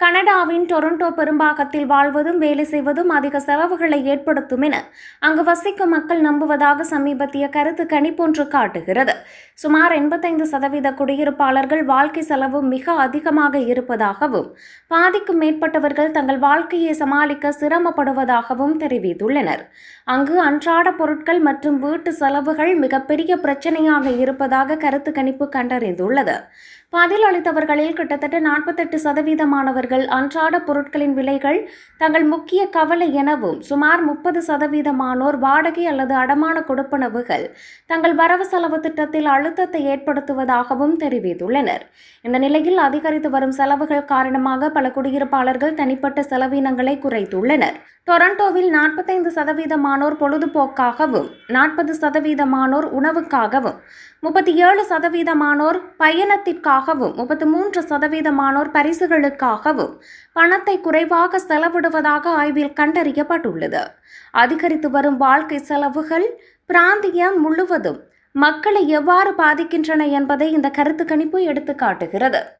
கனடாவின் டொரண்டோ பெரும்பாகத்தில் வாழ்வதும் வேலை செய்வதும் அதிக செலவுகளை ஏற்படுத்தும் என அங்கு வசிக்கும் மக்கள் நம்புவதாக சமீபத்திய கருத்து கணிப்பொன்று காட்டுகிறது. சுமார் எண்பத்தைந்து சதவீத குடியிருப்பாளர்கள் வாழ்க்கை செலவு மிக அதிகமாக இருப்பதாகவும் பாதிக்கும் மேற்பட்டவர்கள் தங்கள் வாழ்க்கையை சமாளிக்க சிரமப்படுவதாகவும் தெரிவித்துள்ளனர். அங்கு அன்றாட பொருட்கள் மற்றும் வீட்டு செலவுகள் மிகப்பெரிய பிரச்சனையாக இருப்பதாக கருத்து கணிப்பு கண்டறிந்துள்ளது. பதில் அளித்தவர்களில் கிட்டத்தட்ட நாற்பத்தெட்டு சதவீதமானவர்கள் அன்றாட பொருட்களின் விலைகள் தங்கள் முக்கிய கவலை எனவும் சுமார் முப்பது சதவீதமானோர் வாடகை அல்லது அடமான கொடுப்பனவுகள் தங்கள் வரவு செலவு திட்டத்தில் அழுத்தத்தை ஏற்படுத்துவதாகவும் தெரிவித்துள்ளனர். இந்த நிலையில் அதிகரித்து வரும் செலவுகள் காரணமாக பல குடியிருப்பாளர்கள் தனிப்பட்ட செலவினங்களை குறைத்துள்ளனர். டொரண்டோவில் நாற்பத்தைந்து சதவீதமானோர் பொழுதுபோக்காகவும் நாற்பது சதவீதமானோர் உணவுக்காகவும் முப்பத்தி ஏழு சதவீதமானோர் பயணத்திற்காகவும் முப்பத்தி மூன்று சதவீதமானோர் பரிசுகளுக்காகவும் பணத்தை குறைவாக செலவிடுவதாக ஆய்வில் கண்டறியப்பட்டுள்ளது. அதிகரித்து வரும் வாழ்க்கை செலவுகள் பிராந்தியம் முழுவதும் மக்களை எவ்வாறு பாதிக்கின்றன என்பதை இந்த கருத்து கணிப்பு எடுத்து காட்டுகிறது